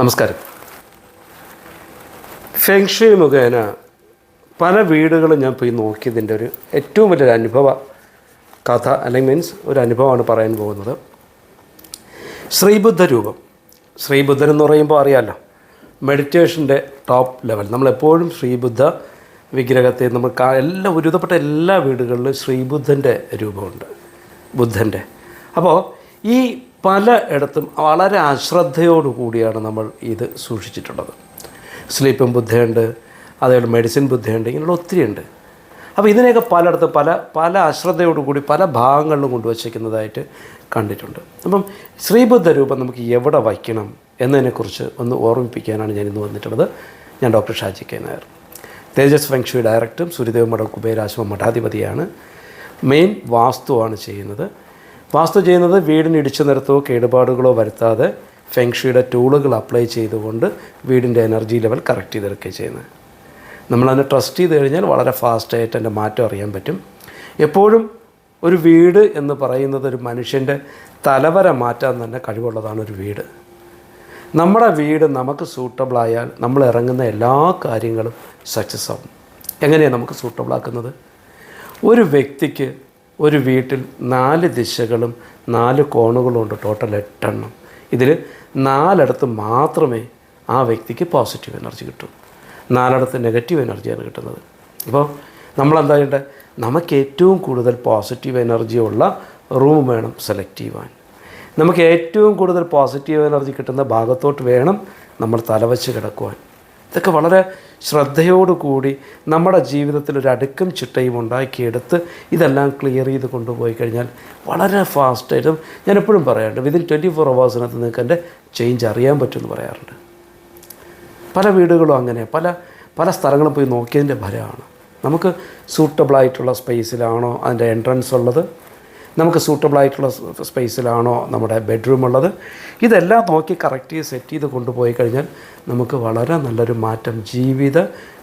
നമസ്കാരം. ഫെങ്ഷി മുഖേന പല വീടുകളും ഞാൻ പോയി നോക്കിയതിന്റെ ഒരു ഏറ്റവും വലിയൊരു അനുഭവ കഥ അല്ലെങ്കിൽ മീൻസ് ഒരു അനുഭവമാണ് പറയാൻ പോകുന്നത്. ശ്രീബുദ്ധ രൂപം. ശ്രീബുദ്ധൻ എന്ന് പറയുമ്പോൾ അറിയാമല്ലോ മെഡിറ്റേഷന്റെ ടോപ്പ് ലെവൽ നമ്മളെപ്പോഴും ശ്രീബുദ്ധ വിഗ്രഹത്തെ നമ്മൾ എല്ലാ ഒരുവിധപ്പെട്ട എല്ലാ വീടുകളിലും ശ്രീബുദ്ധന്റെ രൂപമുണ്ട്. ബുദ്ധന്റെ. അപ്പോൾ ഈ പല ഇടത്തും വളരെ അശ്രദ്ധയോടു കൂടിയാണ് നമ്മൾ ഇത് സൂക്ഷിച്ചിട്ടുള്ളത്. സ്ലീപ്പിംഗ് ബുദ്ധയുണ്ട് അതേപോലെ മെഡിസിൻ ബുദ്ധയുണ്ട് ഇങ്ങനെയുള്ള ഒത്തിരി ഉണ്ട്. അപ്പോൾ ഇതിനെയൊക്കെ പലയിടത്തും പല പല അശ്രദ്ധയോടു കൂടി പല ഭാഗങ്ങളിലും കൊണ്ടുവച്ചേക്കുന്നതായിട്ട് കണ്ടിട്ടുണ്ട്. അപ്പം ശ്രീബുദ്ധ രൂപം നമുക്ക് എവിടെ വയ്ക്കണം എന്നതിനെക്കുറിച്ച് ഒന്ന് ഓർമ്മിപ്പിക്കാനാണ് ഞാൻ ഇന്ന് വന്നിട്ടുള്ളത്. ഞാൻ doctor Shaji K Nair. Tejas feng shui ഡയറക്ടറും സുരിദേവ് മഠം കുബേരാശ്രമ മഠാധിപതിയാണ്. മെയിൻ വാസ്തുവാണ് ചെയ്യുന്നത്. വാസ്തു ചെയ്യുന്നത് വീടിന് ഇടിച്ചു നിരത്തോ കേടുപാടുകളോ വരുത്താതെ ഫെങ്ഷിയുടെ ടൂളുകൾ അപ്ലൈ ചെയ്തുകൊണ്ട് വീടിന്റെ എനർജി ലെവൽ കറക്റ്റ് ചെയ്തെടുക്കുകയും ചെയ്യുന്നത്. നമ്മളതിനെ ട്രസ്റ്റ് ചെയ്ത് കഴിഞ്ഞാൽ വളരെ ഫാസ്റ്റായിട്ട് അതിന്റെ മാറ്റം അറിയാൻ പറ്റും. എപ്പോഴും ഒരു വീട് എന്ന് പറയുന്നത് ഒരു മനുഷ്യന്റെ തലവര മാറ്റാൻ തന്നെ കഴിവുള്ളതാണ് ഒരു വീട്. നമ്മുടെ വീട് നമുക്ക് സൂട്ടബിളായാൽ നമ്മൾ ഇറങ്ങുന്ന എല്ലാ കാര്യങ്ങളും സക്സസ് ആവും. എങ്ങനെയാണ് നമുക്ക് സൂട്ടബിളാക്കുന്നത് ഒരു വ്യക്തിക്ക് ഒരു വീട്ടിൽ നാല് ദിശകളും നാല് കോണുകളും ഉണ്ട് ടോട്ടൽ എട്ടെണ്ണം. ഇതിൽ നാലിടത്ത് മാത്രമേ ആ വ്യക്തിക്ക് പോസിറ്റീവ് എനർജി കിട്ടൂ. നാലിടത്ത് നെഗറ്റീവ് എനർജിയാണ് കിട്ടുന്നത്. അപ്പോൾ നമ്മളെന്താ ചെയ്യേണ്ടത് നമുക്ക് ഏറ്റവും കൂടുതൽ പോസിറ്റീവ് എനർജി ഉള്ള റൂം വേണം സെലക്ട് ചെയ്യുവാൻ നമുക്ക് ഏറ്റവും കൂടുതൽ പോസിറ്റീവ് എനർജി കിട്ടുന്ന ഭാഗത്തോട്ട് വേണം നമ്മൾ തലവച്ച് കിടക്കുവാൻ. ഇതൊക്കെ വളരെ ശ്രദ്ധയോടുകൂടി നമ്മുടെ ജീവിതത്തിൽ ഒരു അടുക്കും ചിട്ടയും ഉണ്ടാക്കിയെടുത്ത് ഇതെല്ലാം ക്ലിയർ ചെയ്ത് കൊണ്ടുപോയി കഴിഞ്ഞാൽ വളരെ ഫാസ്റ്റായിട്ടും ഞാൻ എപ്പോഴും പറയാറുണ്ട് വിതിൻ ട്വന്റി ഫോർ അവേഴ്സിനകത്ത് നിങ്ങൾക്ക് എന്റെ ചേഞ്ച് അറിയാൻ പറ്റുമെന്ന് പറയാറുണ്ട്. പല വീടുകളും അങ്ങനെ പല പല സ്ഥലങ്ങളും പോയി നോക്കിയതിന്റെ ഫലമാണ്. നമുക്ക് സൂട്ടബിളായിട്ടുള്ള സ്പേസിലാണോ അതിന്റെ എൻട്രൻസ് ഉള്ളത്? നമുക്ക് സൂട്ടബിൾ ആയിട്ടുള്ള സ്പേസിലാണോ നമ്മുടെ ബെഡ്റൂം ഉള്ളത് ഇതെല്ലാം നോക്കി കറക്റ്റ് ചെയ്ത് സെറ്റ് ചെയ്ത് കൊണ്ടുപോയി കഴിഞ്ഞാൽ നമുക്ക് വളരെ നല്ലൊരു മാറ്റം ജീവിത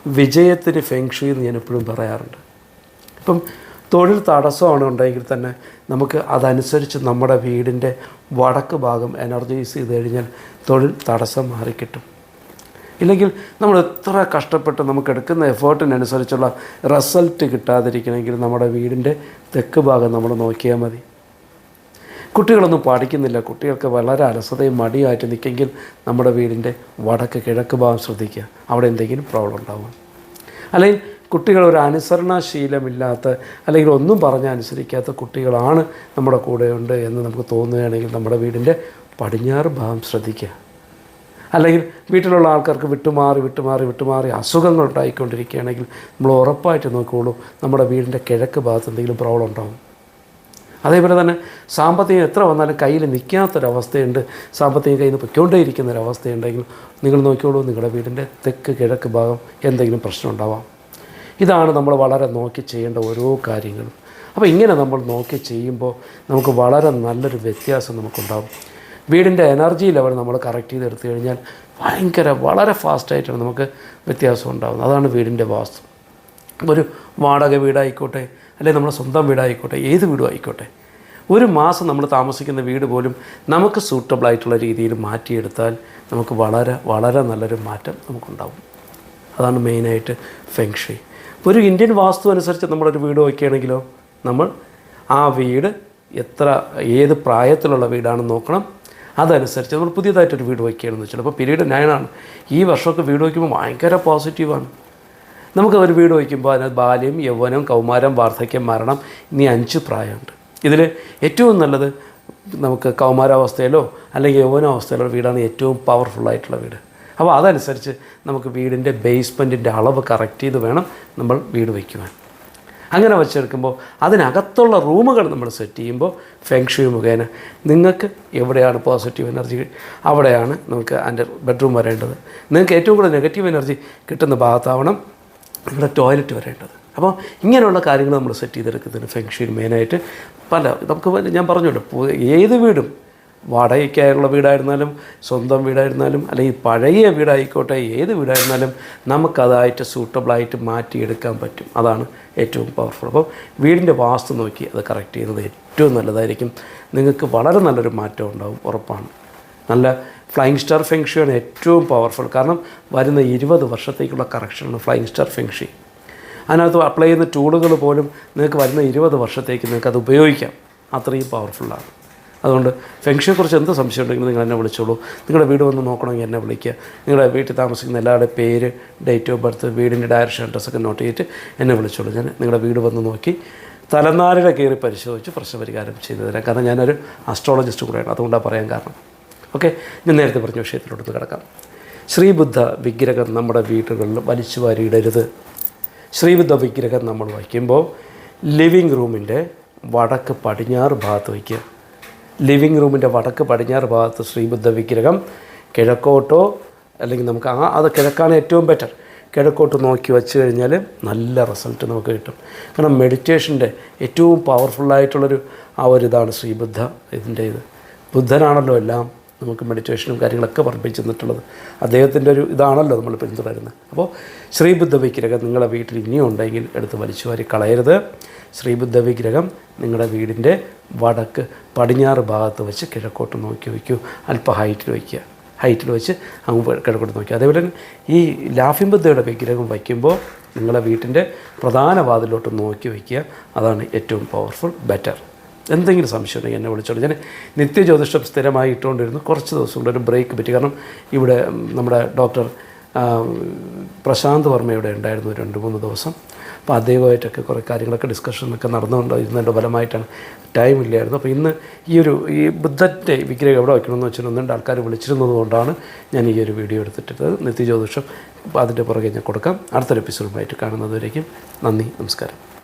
വിജയത്തിന് ഫെങ്ഷു എന്ന് ഞാൻ എപ്പോഴും പറയാറുണ്ട്. ഇപ്പം തൊഴിൽ തടസ്സമാണ് ഉണ്ടെങ്കിൽ തന്നെ നമുക്ക് അതനുസരിച്ച് നമ്മുടെ വീടിന്റെ വടക്ക് ഭാഗം എനർജൈസ് ചെയ്ത് കഴിഞ്ഞാൽ തൊഴിൽ തടസ്സം മാറിക്കിട്ടും. ഇല്ലെങ്കിൽ നമ്മൾ എത്ര കഷ്ടപ്പെട്ട് നമുക്ക് എടുക്കുന്ന എഫേർട്ടിനനുസരിച്ചുള്ള റിസൾട്ട് കിട്ടാതിരിക്കണമെങ്കിൽ നമ്മുടെ വീടിന്റെ തെക്ക് ഭാഗം നമ്മൾ നോക്കിയാൽ മതി. കുട്ടികളൊന്നും പഠിക്കുന്നില്ല. കുട്ടികൾക്ക് വളരെ അലസതയും മടിയായിട്ട് നിൽക്കെങ്കിൽ നമ്മുടെ വീടിന്റെ വടക്ക് കിഴക്ക് ഭാഗം ശ്രദ്ധിക്കുക. അവിടെ എന്തെങ്കിലും പ്രോബ്ലം ഉണ്ടാവും അല്ലെങ്കിൽ കുട്ടികൾ ഒരു അനുസരണാശീലമില്ലാത്ത അല്ലെങ്കിൽ ഒന്നും പറഞ്ഞ് അനുസരിക്കാത്ത കുട്ടികളാണ് നമ്മുടെ കൂടെയുണ്ട് എന്ന് നമുക്ക് തോന്നുകയാണെങ്കിൽ നമ്മുടെ വീടിന്റെ പടിഞ്ഞാറ് ഭാഗം ശ്രദ്ധിക്കുക. അല്ലെങ്കിൽ വീട്ടിലുള്ള ആൾക്കാർക്ക് വിട്ടുമാറി വിട്ടുമാറി വിട്ടുമാറി അസുഖങ്ങൾ ഉണ്ടായിക്കൊണ്ടിരിക്കുകയാണെങ്കിൽ നമ്മൾ ഉറപ്പായിട്ട് നോക്കുകയുള്ളൂ നമ്മുടെ വീടിന്റെ കിഴക്ക് ഭാഗത്ത് എന്തെങ്കിലും പ്രോബ്ലം ഉണ്ടാകും അതേപോലെ തന്നെ സാമ്പത്തികം എത്ര വന്നാലും കയ്യിൽ നിൽക്കാത്തൊരവസ്ഥയുണ്ട്. സാമ്പത്തികം കയ്യിൽ നിന്ന് പൊയ്ക്കൊണ്ടേയിരിക്കുന്ന ഒരവസ്ഥയുണ്ടെങ്കിൽ നിങ്ങൾ നോക്കിയോളൂ നിങ്ങളുടെ വീടിന്റെ തെക്ക് കിഴക്ക് ഭാഗം എന്തെങ്കിലും പ്രശ്നം ഉണ്ടാവാം. ഇതാണ് നമ്മൾ വളരെ നോക്കി ചെയ്യേണ്ട ഓരോ കാര്യങ്ങളും. അപ്പോൾ ഇങ്ങനെ നമ്മൾ നോക്കി ചെയ്യുമ്പോൾ നമുക്ക് വളരെ നല്ലൊരു വ്യത്യാസം നമുക്കുണ്ടാകും വീടിന്റെ എനർജി ലെവൽ നമ്മൾ കറക്റ്റ് ചെയ്ത് എടുത്തു കഴിഞ്ഞാൽ ഭയങ്കര വളരെ ഫാസ്റ്റായിട്ടാണ് നമുക്ക് വ്യത്യാസം ഉണ്ടാകുന്നത് അതാണ് വീടിന്റെ വാസ്തു. ഒരു വാടക വീടായിക്കോട്ടെ അല്ലെങ്കിൽ നമ്മുടെ സ്വന്തം വീടായിക്കോട്ടെ ഏത് വീടും ആയിക്കോട്ടെ ഒരു മാസം നമ്മൾ താമസിക്കുന്ന വീട് പോലും നമുക്ക് സൂട്ടബിളായിട്ടുള്ള രീതിയിൽ മാറ്റിയെടുത്താൽ നമുക്ക് വളരെ വളരെ നല്ലൊരു മാറ്റം നമുക്കുണ്ടാവും. അതാണ് മെയിനായിട്ട് ഫെങ്ഷി ഒരു ഇന്ത്യൻ വാസ്തു അനുസരിച്ച് നമ്മളൊരു വീട് വയ്ക്കുകയാണെങ്കിലോ നമ്മൾ ആ വീട് എത്ര ഏത് പ്രായത്തിലുള്ള വീടാണെന്ന് നോക്കണം. അതനുസരിച്ച് നമ്മൾ പുതിയതായിട്ടൊരു വീട് വയ്ക്കുകയാണെന്ന് വെച്ചാൽ അപ്പോൾ പിരീഡ് നയനാണ്. ഈ വർഷമൊക്കെ വീട് വയ്ക്കുമ്പോൾ ഭയങ്കര പോസിറ്റീവാണ്. നമുക്ക് ഒരു വീട് വയ്ക്കുമ്പോൾ അതിനകത്ത് ബാല്യം യൗവനം കൗമാരം വാർദ്ധക്യം മരണം ഇനി അഞ്ച് പ്രായമുണ്ട്. ഇതിൽ ഏറ്റവും നല്ലത് നമുക്ക് കൗമാരാവസ്ഥയിലോ അല്ലെങ്കിൽ യൗവനാവസ്ഥയിലോ വീടാണ് ഏറ്റവും പവർഫുള്ളായിട്ടുള്ള വീട്. അപ്പോൾ അതനുസരിച്ച് നമുക്ക് വീടിന്റെ ബേസ്മെന്റിന്റെ അളവ് കറക്റ്റ് ചെയ്ത് വേണം നമ്മൾ വീട് വയ്ക്കുവാൻ. അങ്ങനെ വെച്ചെടുക്കുമ്പോൾ അതിനകത്തുള്ള റൂമുകൾ നമ്മൾ സെറ്റ് ചെയ്യുമ്പോൾ ഫെങ്ഷു മുഖേന നിങ്ങൾക്ക് എവിടെയാണ് പോസിറ്റീവ് എനർജി അവിടെയാണ് നമുക്ക് അതിന്റെ ബെഡ്റൂം വരേണ്ടത്. നിങ്ങൾക്ക് ഏറ്റവും കൂടുതൽ നെഗറ്റീവ് എനർജി കിട്ടുന്ന ഭാഗത്താവണം നിങ്ങളുടെ ടോയ്ലറ്റ് വരേണ്ടത്. അപ്പോൾ ഇങ്ങനെയുള്ള കാര്യങ്ങൾ നമ്മൾ സെറ്റ് ചെയ്തെടുക്കുന്നതിന് ഫെങ്ഷുവിന് മെയിനായിട്ട് പല നമുക്ക് ഞാൻ പറഞ്ഞല്ലോ ഏത് വീടും വാടകയ്ക്കായുള്ള വീടായിരുന്നാലും സ്വന്തം വീടായിരുന്നാലും അല്ലെങ്കിൽ പഴയ വീടായിക്കോട്ടെ ഏത് വീടായിരുന്നാലും നമുക്കതായിട്ട് സൂട്ടബിളായിട്ട് മാറ്റിയെടുക്കാൻ പറ്റും. അതാണ് ഏറ്റവും പവർഫുൾ അപ്പോൾ വീടിന്റെ വാസ്തു നോക്കി അത് കറക്റ്റ് ചെയ്യുന്നത് ഏറ്റവും നല്ലതായിരിക്കും. നിങ്ങൾക്ക് വളരെ നല്ലൊരു മാറ്റം ഉണ്ടാവും ഉറപ്പാണ്. നല്ല ഫ്ലൈയിങ് സ്റ്റാർ ഫെങ്ഷിയാണ് ഏറ്റവും പവർഫുൾ കാരണം വരുന്ന ഇരുപത് വർഷത്തേക്കുള്ള കറക്ഷനാണ് ഫ്ലൈയിങ് സ്റ്റാർ ഫെങ്ഷി അതിനകത്ത് അപ്ലൈ ചെയ്യുന്ന ടൂളുകൾ പോലും നിങ്ങൾക്ക് വരുന്ന ഇരുപത് വർഷത്തേക്ക് നിങ്ങൾക്ക് അത് ഉപയോഗിക്കാം. അത്രയും പവർഫുള്ളാണ് അതുകൊണ്ട് ഫെങ്ഷനെക്കുറിച്ച് എന്ത് സംശയം ഉണ്ടെങ്കിലും നിങ്ങൾ എന്നെ വിളിച്ചോളൂ. നിങ്ങളുടെ വീട് വന്ന് നോക്കണമെങ്കിൽ എന്നെ വിളിക്കുക. നിങ്ങളുടെ വീട്ടിൽ താമസിക്കുന്ന എല്ലാവരുടെ പേര് ഡേറ്റ് ഓഫ് ബർത്ത് വീടിന്റെ ഡയറക്ഷൻ അഡ്രസ്സൊക്കെ നോട്ട് ചെയ്തിട്ട് എന്നെ വിളിച്ചോളൂ. ഞാൻ നിങ്ങളുടെ വീട് വന്ന് നോക്കി തലനാരിഴ കയറി പരിശോധിച്ച് പ്രശ്നപരിഹാരം ചെയ്തു തരാം. കാരണം ഞാനൊരു അസ്ട്രോളജിസ്റ്റ് കൂടെയാണ്. അതുകൊണ്ടാണ് പറയാൻ കാരണം. ഓക്കെ ഞാൻ നേരത്തെ പറഞ്ഞ വിഷയത്തിലോട്ട് കിടക്കാം. ശ്രീബുദ്ധ വിഗ്രഹം നമ്മുടെ വീടുകളിൽ വലിച്ചു വാരിയിടരുത്. ശ്രീബുദ്ധ വിഗ്രഹം നമ്മൾ വയ്ക്കുമ്പോൾ ലിവിങ് റൂമിന്റെ വടക്ക് പടിഞ്ഞാറ് ഭാഗത്ത് വയ്ക്കുക. ലിവിങ് റൂമിന്റെ വടക്ക് പടിഞ്ഞാറ് ഭാഗത്ത് ശ്രീബുദ്ധ വിഗ്രഹം കിഴക്കോട്ടോ അല്ലെങ്കിൽ നമുക്ക് ആ അത് കിഴക്കാണ് ഏറ്റവും ബെറ്റർ കിഴക്കോട്ട് നോക്കി വെച്ച് കഴിഞ്ഞാൽ നല്ല റിസൾട്ട് നമുക്ക് കിട്ടും. കാരണം മെഡിറ്റേഷന്റെ ഏറ്റവും പവർഫുള്ളായിട്ടുള്ളൊരു ആ ഒരു ഇതാണ് ശ്രീബുദ്ധ ഇതിന്റെ ഇത്. ബുദ്ധനാണല്ലോ എല്ലാം. നമുക്ക് മെഡിറ്റേഷനും കാര്യങ്ങളൊക്കെ പഠിപ്പിച്ചു തന്നിട്ടുള്ളത്. അദ്ദേഹത്തിന്റെ ഒരു ഇതാണല്ലോ നമ്മൾ പിന്തുടരുന്നത് അപ്പോൾ ശ്രീബുദ്ധ വിഗ്രഹം നിങ്ങളുടെ വീട്ടിൽ ഇനിയും ഉണ്ടെങ്കിൽ എടുത്ത് വലിച്ചു വാരി കളയരുത്. ശ്രീബുദ്ധ വിഗ്രഹം നിങ്ങളുടെ വീടിന്റെ വടക്ക് പടിഞ്ഞാറ് ഭാഗത്ത് വെച്ച് കിഴക്കോട്ട് നോക്കി വയ്ക്കൂ. അല്പ ഹൈറ്റിൽ വയ്ക്കുക. ഹൈറ്റിൽ വെച്ച് അങ്ങ് കിഴക്കോട്ട് നോക്കി. അതേപോലെ തന്നെ ഈ ലാഫിംഗ് ബുദ്ധയുടെ വിഗ്രഹം വയ്ക്കുമ്പോൾ നിങ്ങളുടെ വീട്ടിന്റെ പ്രധാന വാതിലോട്ട് നോക്കി വയ്ക്കുക. അതാണ് ഏറ്റവും പവർഫുൾ ബെറ്റർ എന്തെങ്കിലും സംശയം ഉണ്ടെങ്കിൽ എന്നെ വിളിച്ചോളൂ. ഞാൻ നിത്യജ്യോതിഷം സ്ഥിരമായി ഇട്ടുകൊണ്ടിരുന്നു. കുറച്ച് ദിവസം കൊണ്ട് ഒരു ബ്രേക്ക് പറ്റി. കാരണം ഇവിടെ നമ്മുടെ ഡോക്ടർ പ്രശാന്ത് വർമ്മ ഇവിടെ ഉണ്ടായിരുന്നു രണ്ട് മൂന്ന് ദിവസം. അപ്പോൾ അദ്ദേഹമായിട്ടൊക്കെ കുറേ കാര്യങ്ങളൊക്കെ ഡിസ്കഷനൊക്കെ നടന്നുകൊണ്ടിരുന്നതിന്റെ ഫലമായിട്ടാണ് ടൈം ഇല്ലായിരുന്നു. അപ്പോൾ ഇന്ന് ഈ ഒരു ഈ ബുദ്ധന്റെ വിഗ്രഹം എവിടെ വയ്ക്കണമെന്ന് വെച്ചാൽ ഒന്ന് രണ്ട് ആൾക്കാർ വിളിച്ചിരുന്നത് കൊണ്ടാണ് ഞാൻ ഈ ഒരു വീഡിയോ എടുത്തിട്ടത് നിത്യജ്യോതിഷം അതിന്റെ പുറകെ ഞാൻ കൊടുക്കാം. അടുത്തൊരു എപ്പിസോഡുമായിട്ട് കാണുന്നതുവരേക്കും നന്ദി നമസ്കാരം.